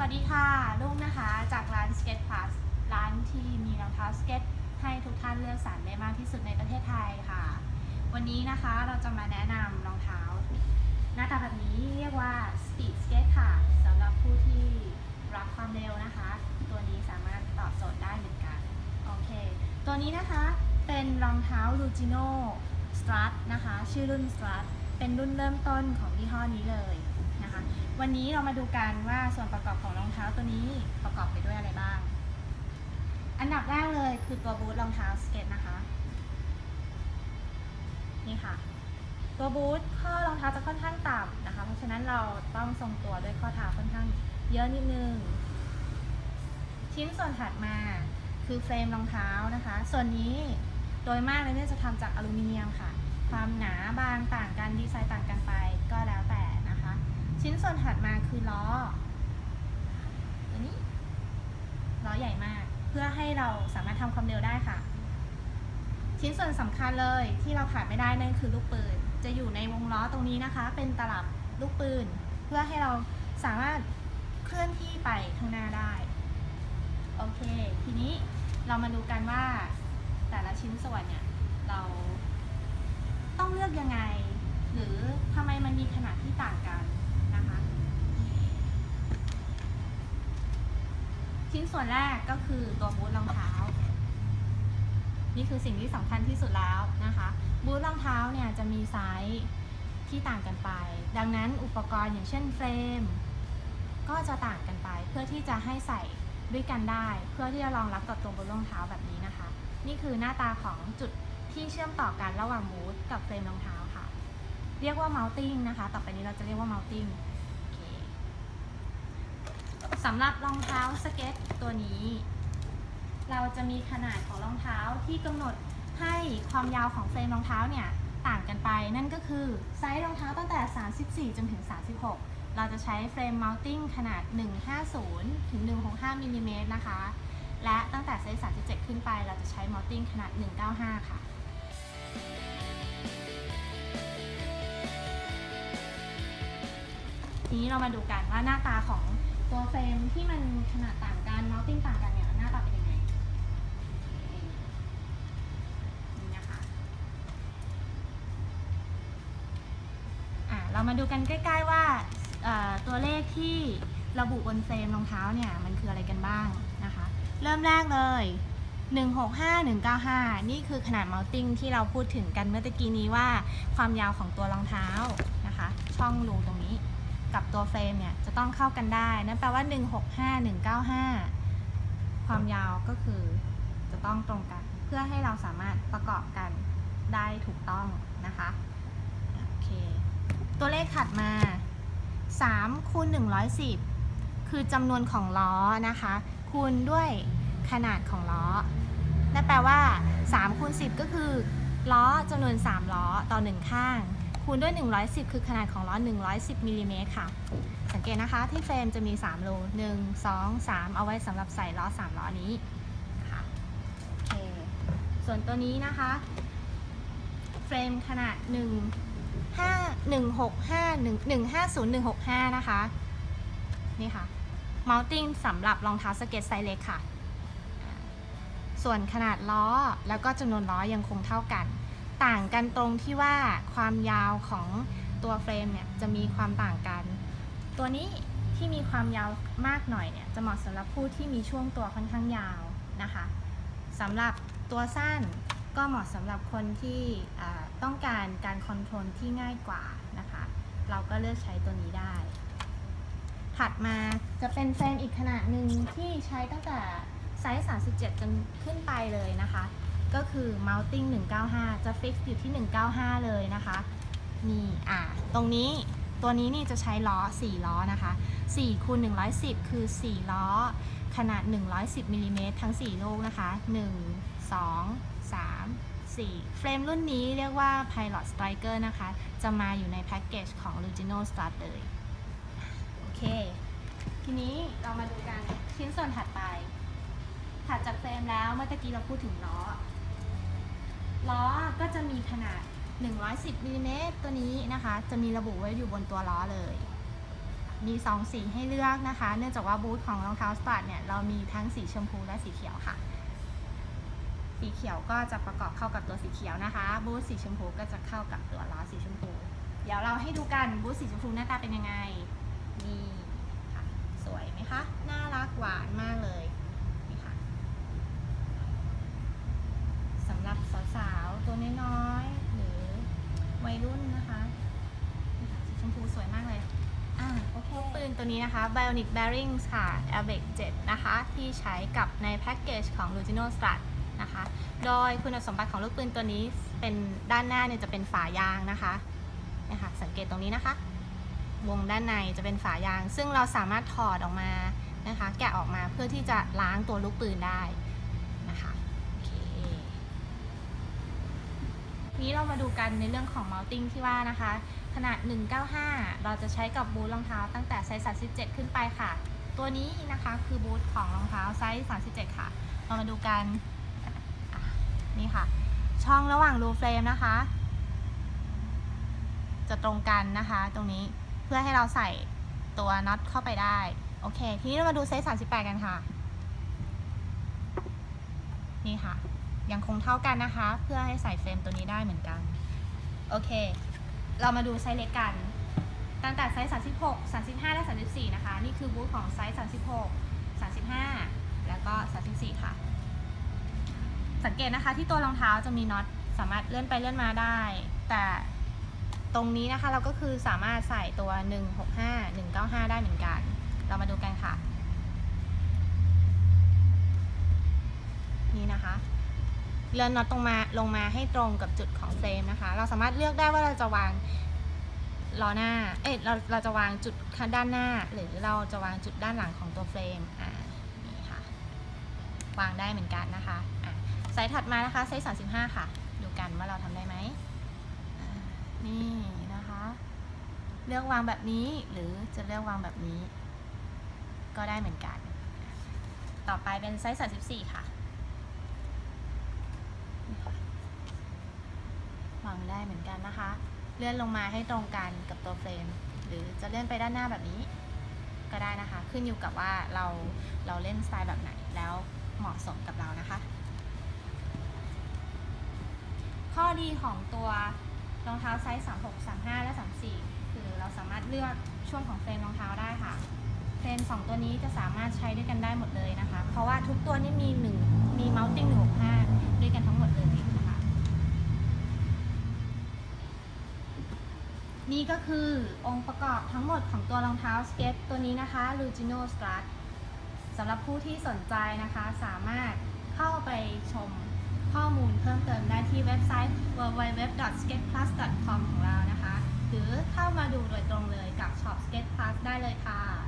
สวัสดีค่ะลุงนะคะจากร้าน Skate Plus ร้านที่มีรองเท้าสเก็ตให้ทุกท่านเลือกสรรได้มากที่สุดในประเทศไทยค่ะ วันนี้นะคะเราจะมาแนะนำรองเท้า หน้าตาแบบนี้เรียกว่า Speed Skate ค่ะสำหรับผู้ที่รักความเร็วนะคะ ตัวนี้สามารถตอบโจทย์ได้เหมือนกันโอเค ตัวนี้นะคะเป็นรองเท้า Lugino Strut นะคะ ชื่อรุ่น Strut เป็นรุ่นเริ่มต้นของยี่ห้อนี้เลย วันนี้เรามาดูกันว่าส่วนประกอบของรองเท้าตัวนี้ประกอบไปด้วยอะไรบ้าง อันดับแรกเลยคือตัวบูทรองเท้าสเก็ตนะคะ นี่ค่ะ ตัวบูทข้อรองเท้าจะค่อนข้างต่ำนะคะ เพราะฉะนั้นเราต้องทรงตัวด้วยข้อเท้าค่อนข้างเยอะนิดนึง ชิ้นส่วนถัดมาคือเฟรมรองเท้านะคะ ส่วนนี้โดยมากเลยเนี่ยจะทำจากอลูมิเนียมค่ะ ความหนาบางต่างกันดีไซน์ต่างกันไปก็แล้วแต่ ชิ้นส่วนถัดมาคือล้อตัวนี้ล้อใหญ่มาก เพื่อให้เราสามารถทำความเร็วได้ค่ะ ชิ้นส่วนสำคัญเลยที่เราขาดไม่ได้นั่นคือลูกปืน จะอยู่ในวงล้อตรงนี้นะคะ เป็นตลับลูกปืน เพื่อให้เราสามารถเคลื่อนที่ไปข้างหน้าได้ โอเค ทีนี้เรามาดูกันว่าแต่ละชิ้นส่วนเนี่ยเราต้องเลือกยังไง หรือทำไมมันมีขนาดที่ต่างกันนะคะ ชิ้นส่วนแรกก็คือตัวบูทรองเท้า นี่คือสิ่งที่สำคัญที่สุดแล้วนะคะบูทรองเท้าเนี่ยจะมีไซส์ที่ต่างกันไป ดังนั้นอุปกรณ์อย่างเช่นเฟรม ก็จะต่างกันไป เพื่อที่จะให้ใส่ด้วยกันได้ เพื่อที่จะรองรับกับตัวบนรองเท้าแบบนี้นะคะ นี่คือหน้าตาของจุดที่เชื่อมต่อกันระหว่างบูทกับเฟรมรองเท้าค่ะ เรียกว่า mounting นะคะ ต่อไปนี้เราจะเรียกว่า mounting สำหรับรองเท้าสเก็ตตัวนี้ เราจะมีขนาดของรองเท้าที่กำหนดให้ความยาวของเฟรมรองเท้าเนี่ยต่างกันไป นั่นก็คือไซส์รองเท้าตั้งแต่ 34 จนถึง 36 เราจะใช้เฟรม mounting ขนาด 150 ถึง 165มิลลิเมตรนะคะ และตั้งแต่ไซส์ 37 ขึ้นไป เราจะใช้ mounting ขนาด 195 ค่ะทีนี้เรามาดูกันว่าหน้าตาของ ตัวเฟรมที่มันขนาดต่างกัน mounting ต่างกันเนี่ยหน้าตาเป็นยังไงนี่นะคะอะเรามาดูกันใกล้ ๆ ว่าตัวเลขที่ระบุบนเฟรมรองเท้าเนี่ยมันคืออะไรกันบ้างนะคะ เริ่มแรกเลย 165 195 นี่คือขนาด mounting ที่เราพูดถึงกันเมื่อตะกี้นี้ว่าความยาวของตัวรองเท้านะคะ ช่องรูตรงนี้ กับตัวเฟรมเนี่ยจะต้องเข้ากันได้ นั่นแปลว่า 165 195 ความยาวก็คือจะต้องตรงกัน เพื่อให้เราสามารถประกอบกันได้ถูกต้องนะคะโอเคตัวเลขถัดมา 3 คูณ 110 คือจำนวนของล้อนะคะ คูณด้วยขนาดของล้อ นั่นแปลว่า3คูณ10 ก็คือล้อจำนวน 3 ล้อต่อ 1 ข้าง คูณด้วย 110 คือขนาดของล้อ 110มิลลิเมตรค่ะ สังเกตนะคะที่เฟรมจะมี 3 รู 1 2 3 เอาไว้สำหรับใส่ล้อ 3 ล้อนี้ค่ะโอเคส่วนตัวนี้นะคะ เฟรมขนาด 1 5 1 6 5 1 1 5 0 1 6 5 นะคะ นี่ค่ะ mounting สำหรับรองเท้าสเก็ตไซส์เล็กค่ะ ส่วนขนาดล้อแล้วก็จำนวนล้อยังคงเท่ากัน ต่างกันตรงที่ว่าความยาวของตัวเฟรมเนี่ยจะมีความต่างกัน ตัวนี้ที่มีความยาวมากหน่อยเนี่ยจะเหมาะสำหรับผู้ที่มีช่วงตัวค่อนข้างยาวนะคะสำหรับตัวสั้นก็เหมาะสำหรับคนที่ต้องการการคอนโทรลที่ง่ายกว่านะคะ เราก็เลือกใช้ตัวนี้ได้ ถัดมาจะเป็นเฟรมอีกขนาดหนึ่งที่ใช้ตั้งแต่ไซส์ 37 จนขึ้นไปเลยนะคะ ก็คือ mounting 195 จะฟิกอยู่ที่ 195 เลยนะคะ นี่ อ่า ตรงนี้ ตัวนี้นี่จะใช้ล้อ 4 ล้อนะคะ 4คูณ110 คือ 4 ล้อ ขนาด 110มิลลิเมตรทั้ง 4 ลูกนะคะ 1 2 3 4 เฟรมรุ่นนี้เรียกว่า Pilot Striker นะคะ จะมาอยู่ในแพ็กเกจของ Lugino start เลย โอเค ทีนี้เรามาดูกันชิ้นส่วนถัดไป ถัดจากเฟรมแล้วเมื่อกี้เราพูดถึงล้อ ล้อก็จะมีขนาด 110มิลลิเมตรตัวนี้นะคะ จะมีระบุไว้อยู่บนตัวล้อเลย มี 2 สีให้เลือกนะคะ เนื่องจากว่าบูธของรองเท้าสตาร์ทเนี่ย เรามีทั้งสีชมพูและสีเขียวค่ะ สีเขียวก็จะประกอบเข้ากับตัวสีเขียวนะคะ บูธสีชมพูก็จะเข้ากับตัวล้อสีชมพู เดี๋ยวเราให้ดูกันบูธสีชมพูหน้าตาเป็นยังไง นี่ค่ะ สวยไหมคะ น่ารักหวานมากเลย นี่ค่ะสำหรับ สาวๆตัวน้อยๆหรือวัยรุ่นนะคะนี่ค่ะสีชมพูสวยมากเลยอ่าโอเคปืนตัวนี้นะคะ Bionic Bearings ค่ะ Airbag 7นะคะ ที่ใช้กับในแพ็กเกจของ Lugino Strut นะคะ โดยคุณสมบัติของลูกปืนตัวนี้เป็นด้านหน้าเนี่ยจะเป็นฝายางนะคะเนี่ยค่ะสังเกตตรงนี้นะคะ วงด้านในจะเป็นฝายาง ซึ่งเราสามารถถอดออกมานะคะ แกะออกมาเพื่อที่จะล้างตัวลูกปืนได้ นี้เรามาดูกันในเรื่องของ mounting ที่ว่านะคะ ขนาด 195 เราจะใช้กับบูทรองเท้าตั้งแต่ไซส์ 37 ขึ้นไปค่ะ ตัวนี้นะคะคือบูทของรองเท้าไซส์ 37 ค่ะ เรามาดูกันนี่ค่ะ ช่องระหว่างรูเฟรมนะคะ จะตรงกันนะคะ ตรงนี้เพื่อให้เราใส่ตัวน็อตเข้าไปได้ โอเค ทีนี้เรามาดูไซส์ 38 กันค่ะ นี่ค่ะ ยังคงเท่ากันนะคะ เพื่อให้ใส่เฟรมตัวนี้ได้เหมือนกัน โอเค เรามาดูไซส์เล็กกัน ตั้งแต่ไซส์ 36 35 และ 34 นะคะ นี่คือบูธของไซส์ 36 35 แล้วก็ 34 ค่ะ สังเกตนะคะที่ตัวรองเท้าจะมีน็อตสามารถเลื่อนไปเลื่อนมาได้ แต่ตรงนี้นะคะเราก็คือสามารถใส่ตัว 165 195 ได้เหมือนกัน เรามาดูกันค่ะ นี่นะคะ เลื่อนน็อตตรงมาลงมาให้ตรงกับจุดของเฟรมนะคะ เราสามารถเลือกได้ว่าเราจะวางล้อหน้า เอ๊ะเราเราจะวางจุดด้านหน้า หรือเราจะวางจุดด้านหลังของตัวเฟรม อ่า นี่ค่ะ วางได้เหมือนกันนะคะ อะไซส์ถัดมานะคะไซส์35 ค่ะ ดูกันว่าเราทำได้ไหม นี่นะคะ เลือกวางแบบนี้หรือจะเลือกวางแบบนี้ ก็ได้เหมือนกัน ต่อไปเป็นไซส์34 ค่ะ วางได้เหมือนกันนะคะ เลื่อนลงมาให้ตรงกันกับตัวเฟรม หรือจะเลื่อนไปด้านหน้าแบบนี้ก็ได้นะคะ ขึ้นอยู่กับว่าเราเราเล่นสไตล์แบบไหนแล้วเหมาะสมกับเรานะคะ ข้อดีของตัวรองเท้าไซส์ 36 35 และ 34 คือเราสามารถเลือกช่วงของเฟรมรองเท้าได้ค่ะ เฟรมสองตัวนี้จะสามารถใช้ด้วยกันได้ ราะว่าทุกตัวนี่มีหนึ่งมี mounting 165ด้วยกันทั้งหมดเลยนะคะ นี่ก็คือองค์ประกอบทั้งหมดของตัวรองเท้าสเก็ตตัวนี้นะคะ Lugino Strut สำหรับผู้ที่สนใจนะคะสามารถเข้าไปชมข้อมูลเพิ่มเติมได้ที่เว็บไซต์ www.sketplus.com ของเรานะคะ หรือเข้ามาดูโดยตรงเลยกับ Shop Skate Plus ได้เลยค่ะ